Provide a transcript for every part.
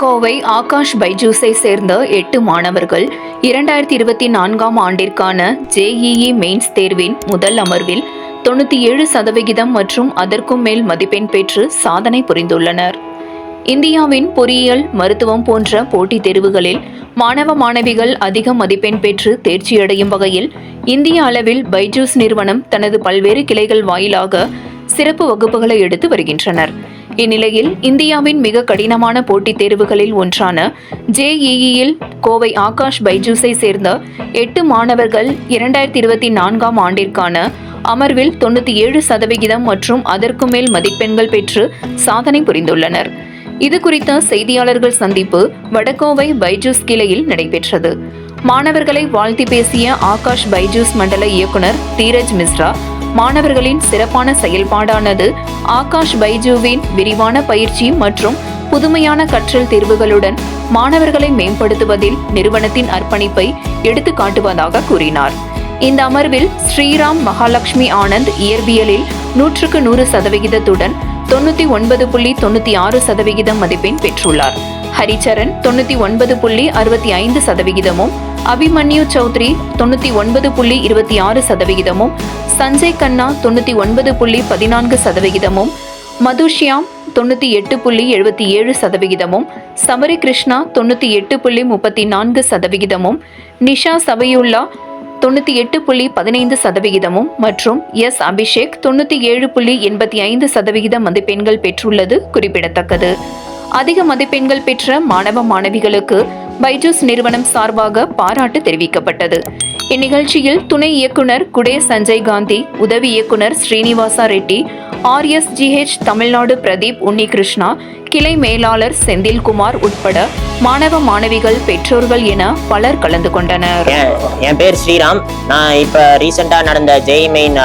கோவை ஆகாஷ் பைஜூஸை சேர்ந்த எட்டு மாணவர்கள் இரண்டாயிரத்தி இருபத்தி நான்காம் ஆண்டிற்கான ஜேஇஇ மெயின்ஸ் தேர்வின் முதல் அமர்வில் தொண்ணூற்றி ஏழு சதவிகிதம் மற்றும் அதற்கும் மேல் மதிப்பெண் பெற்று சாதனை புரிந்துள்ளனர். இந்தியாவின் பொறியியல் மருத்துவம் போன்ற போட்டித் தேர்வுகளில் மாணவ மாணவிகள் அதிக மதிப்பெண் பெற்று தேர்ச்சியடையும் வகையில் இந்திய அளவில் பைஜூஸ் நிறுவனம் தனது பல்வேறு கிளைகள் வாயிலாக சிறப்பு வகுப்புகளை எடுத்து வருகின்றனர். இந்நிலையில் இந்தியாவின் மிக கடினமான போட்டித் தேர்வுகளில் ஒன்றான ஜேஇஇயில் கோவை ஆகாஷ் பைஜூஸை சேர்ந்த எட்டு மாணவர்கள் இரண்டாயிரத்தி இருபத்தி நான்காம் ஆண்டிற்கான அமர்வில் தொண்ணூற்றி ஏழு சதவிகிதம் மற்றும் அதற்கு மேல் மதிப்பெண்கள் பெற்று சாதனை புரிந்துள்ளனர். இது குறித்த செய்தியாளர்கள் சந்திப்பு வடகோவை பைஜூஸ் கிளையில் நடைபெற்றது. மாணவர்களை வாழ்த்தி பேசிய ஆகாஷ் பைஜூஸ் மண்டல இயக்குனர் தீரஜ் மிஸ்ரா மாணவர்களின் சிறப்பான செயல்பாடானது ஆகாஷ் பைஜூவின் விரிவான பயிற்சி மற்றும் புதுமையான கற்றல் தீர்வுகளுடன் மாணவர்களை மேம்படுத்துவதில் நிறுவனத்தின் அர்ப்பணிப்பை எடுத்து காட்டுவதாக கூறினார். இந்த அமர்வில் ஸ்ரீராம் மகாலட்சுமி ஆனந்த் இயற்பியலில் நூற்றுக்கு நூறு சதவிகிதத்துடன் தொண்ணூத்தி ஒன்பது புள்ளி தொண்ணூற்றி ஆறு சதவிகிதம் மதிப்பெண் பெற்றுள்ளார். ஹரிச்சரன் தொண்ணூற்றி ஒன்பது புள்ளி அறுபத்தி ஐந்து சதவிகிதமும் அபிமன்யு சௌத்ரி தொண்ணூற்றி ஒன்பது புள்ளி இருபத்தி ஆறு சதவிகிதமும் சஞ்சய் கண்ணா தொண்ணூற்றி ஒன்பது புள்ளி பதினான்கு சதவிகிதமும் மதுஷ்யாம் தொண்ணூற்றி எட்டு புள்ளி எழுபத்தி ஏழு சதவிகிதமும் சபரி கிருஷ்ணா தொண்ணூற்றி எட்டு புள்ளி முப்பத்தி நான்கு சதவிகிதமும் நிஷா சபையுல்லா தொண்ணூற்றி எட்டு புள்ளி பதினைந்து சதவிகிதமும் மற்றும் எஸ் அபிஷேக் தொண்ணூற்றி ஏழு புள்ளி எண்பத்தி ஐந்து சதவிகித மதிப்பெண்கள் பெற்றுள்ளது குறிப்பிடத்தக்கது. அதிக மதிப்பெண்கள் பெற்ற மாணவ மாணவிகளுக்கு பைஜூஸ் நிறுவனம் சார்பாக பாராட்டு தெரிவிக்கப்பட்டது. இந்நிகழ்ச்சியில் துணை இயக்குனர் குடே சஞ்சய் காந்தி உதவி இயக்குனர் ஸ்ரீனிவாசா ரெட்டி ஆர்எஸ்ஜிஹெச் தமிழ்நாடு பிரதீப் உன்னிகிருஷ்ணா கிளை மேலாளர் செந்தில்குமார் உட்பட மாணவ மாணவிகள் பெற்றோர்கள் என பலர் கலந்து கொண்டனர். என் என் பேர் ஸ்ரீராம். நான் இப்போ ரீசெண்டாக நடந்த JEE main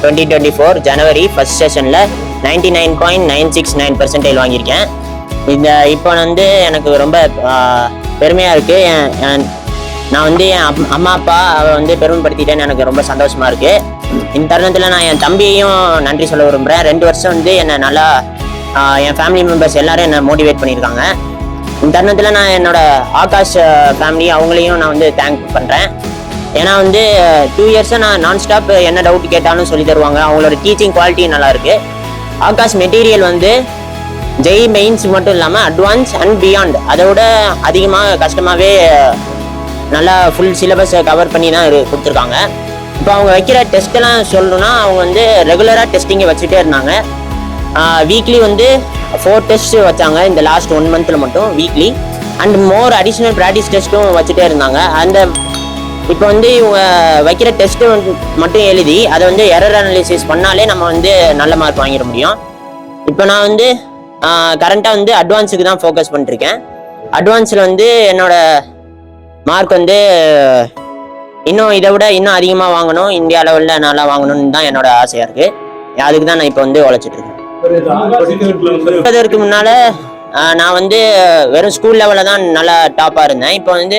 twenty twenty four January first செஷனில் ninety nine point nine six nine percentage வாங்கியிருக்கேன். இந்த இப்போ வந்து எனக்கு ரொம்ப பெருமையாக இருக்குது நான் வந்து என் அம்மா அப்பா அவ வந்து பெருமைப்படுத்திட்டேன்னு எனக்கு ரொம்ப சந்தோஷமா இருக்கு. இந்த தருணத்தில் நான் என் தம்பியையும் நன்றி சொல்ல விரும்புகிறேன் ரெண்டு வருஷம் வந்து என்னை நல்லா என் ஃபேமிலி மெம்பர்ஸ் எல்லாரும் என்னை மோட்டிவேட் பண்ணியிருக்காங்க. இந்த தருணத்தில் நான் என்னோட ஆகாஷ் ஃபேமிலி அவங்களையும் நான் வந்து தேங்க் பண்ணுறேன் ஏன்னா வந்து டூ இயர்ஸாக நான் நான் ஸ்டாப் என்ன டவுட் கேட்டாலும் சொல்லி தருவாங்க. அவங்களோட டீச்சிங் குவாலிட்டி நல்லாயிருக்கு ஆகாஷ் மெட்டீரியல் வந்து ஜெய் மெயின்ஸ் மட்டும் இல்லாமல் அட்வான்ஸ் அண்ட் பியாண்ட் அதை விட அதிகமாக கஷ்டமாகவே நல்லா ஃபுல் சிலபஸை கவர் பண்ணி தான் கொடுத்துருக்காங்க. இப்போ அவங்க வைக்கிற டெஸ்ட்டெல்லாம் சொல்லணும்னா அவங்க வந்து ரெகுலராக டெஸ்டிங்கை வச்சுட்டே இருந்தாங்க. வீக்லி வந்து ஃபோர் டெஸ்ட் வச்சாங்க இந்த லாஸ்ட் ஒன் மந்த்தில் மட்டும் weekly and more additional practice டெஸ்ட்டும் வச்சுட்டே இருந்தாங்க. அந்த இப்போ வந்து இவங்க வைக்கிற டெஸ்ட்டு மட்டும் எழுதி அதை வந்து எரர் அனலிசிஸ் பண்ணாலே நம்ம வந்து நல்ல மார்க் வாங்கிட முடியும். இப்போ நான் வந்து கரண்ட்டாக வந்து அட்வான்ஸுக்கு தான் ஃபோக்கஸ் பண்ணிருக்கேன் அட்வான்ஸில் வந்து என்னோட மார்க் வந்து இன்னும் இதை விட இன்னும் அதிகமாக வாங்கணும். இந்தியா லெவலில் நல்லா வாங்கணும்னு தான் என்னோட ஆசையாக இருக்குது அதுக்கு தான் நான் இப்போ வந்து உழைச்சிட்ருக்கேன் முன்னால் முன்னால நான் வந்து வெறும் ஸ்கூல் லெவலில் தான் நல்லா டாப்பாக இருந்தேன். இப்போ வந்து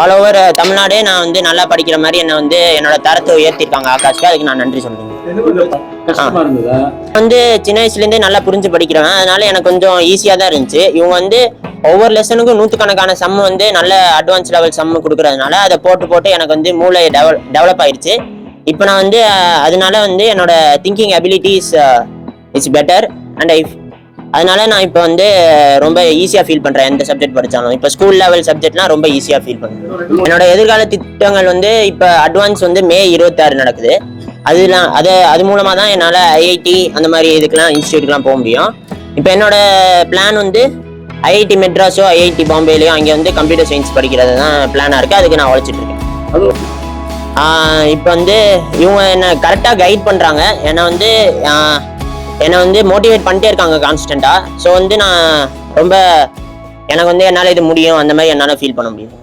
ஆல் ஓவர் தமிழ்நாடே நான் வந்து நல்லா படிக்கிற மாதிரி என்னை வந்து என்னோட தரத்தை உயர்த்திருக்காங்க ஆகாஷ்க்கு. அதுக்கு நான் நன்றி சொல்றேன். வந்து சின்ன வயசுலேருந்தே நல்லா புரிஞ்சு படிக்கிறேன் அதனால எனக்கு கொஞ்சம் ஈஸியாக தான் இருந்துச்சு. இவங்க வந்து ஒவ்வொரு லெசனுக்கும் நூற்றுக்கணக்கான சம் வந்து நல்ல அட்வான்ஸ் லெவல் சம் கொடுக்கறதுனால அதை போட்டு போட்டு எனக்கு வந்து மூளை டெவல் டெவலப் ஆயிடுச்சு இப்போ நான் வந்து அதனால வந்து என்னோட thinking abilities it's better and I அதனால நான் இப்போ வந்து ரொம்ப ஈஸியாக ஃபீல் பண்ணுறேன் எந்த சப்ஜெக்ட் படித்தாலும் இப்போ ஸ்கூல் லெவல் சப்ஜெக்ட்லாம் ரொம்ப ஈஸியாக ஃபீல் பண்ணுறேன் என்னோட எதிர்கால திட்டங்கள் வந்து இப்போ அட்வான்ஸ் வந்து மே இருபத்தாறு நடக்குது. அதுலாம் அது அது மூலமாக தான் என்னால் ஐஐடி அந்த மாதிரி இதுக்கெலாம் இன்ஸ்டியூட்லாம் போக முடியும். இப்போ என்னோட பிளான் வந்து ஐஐடி மெட்ராஸோ ஐஐடி பாம்பேலையோ அங்கே வந்து கம்ப்யூட்டர் சயின்ஸ் படிக்கிறது தான் பிளானாக இருக்குது அதுக்கு நான் உழைச்சிட்ருக்கேன் இப்போ வந்து இவங்க என்னை கரெக்டாக கைட் பண்ணுறாங்க என்னை வந்து என்னை வந்து மோட்டிவேட் பண்ணிட்டே இருக்காங்க கான்ஸ்டண்ட்டாக ஸோ வந்து நான் ரொம்ப எனக்கு வந்து என்னால் இது முடியும் அந்த மாதிரி என்னால் ஃபீல் பண்ண முடியும்.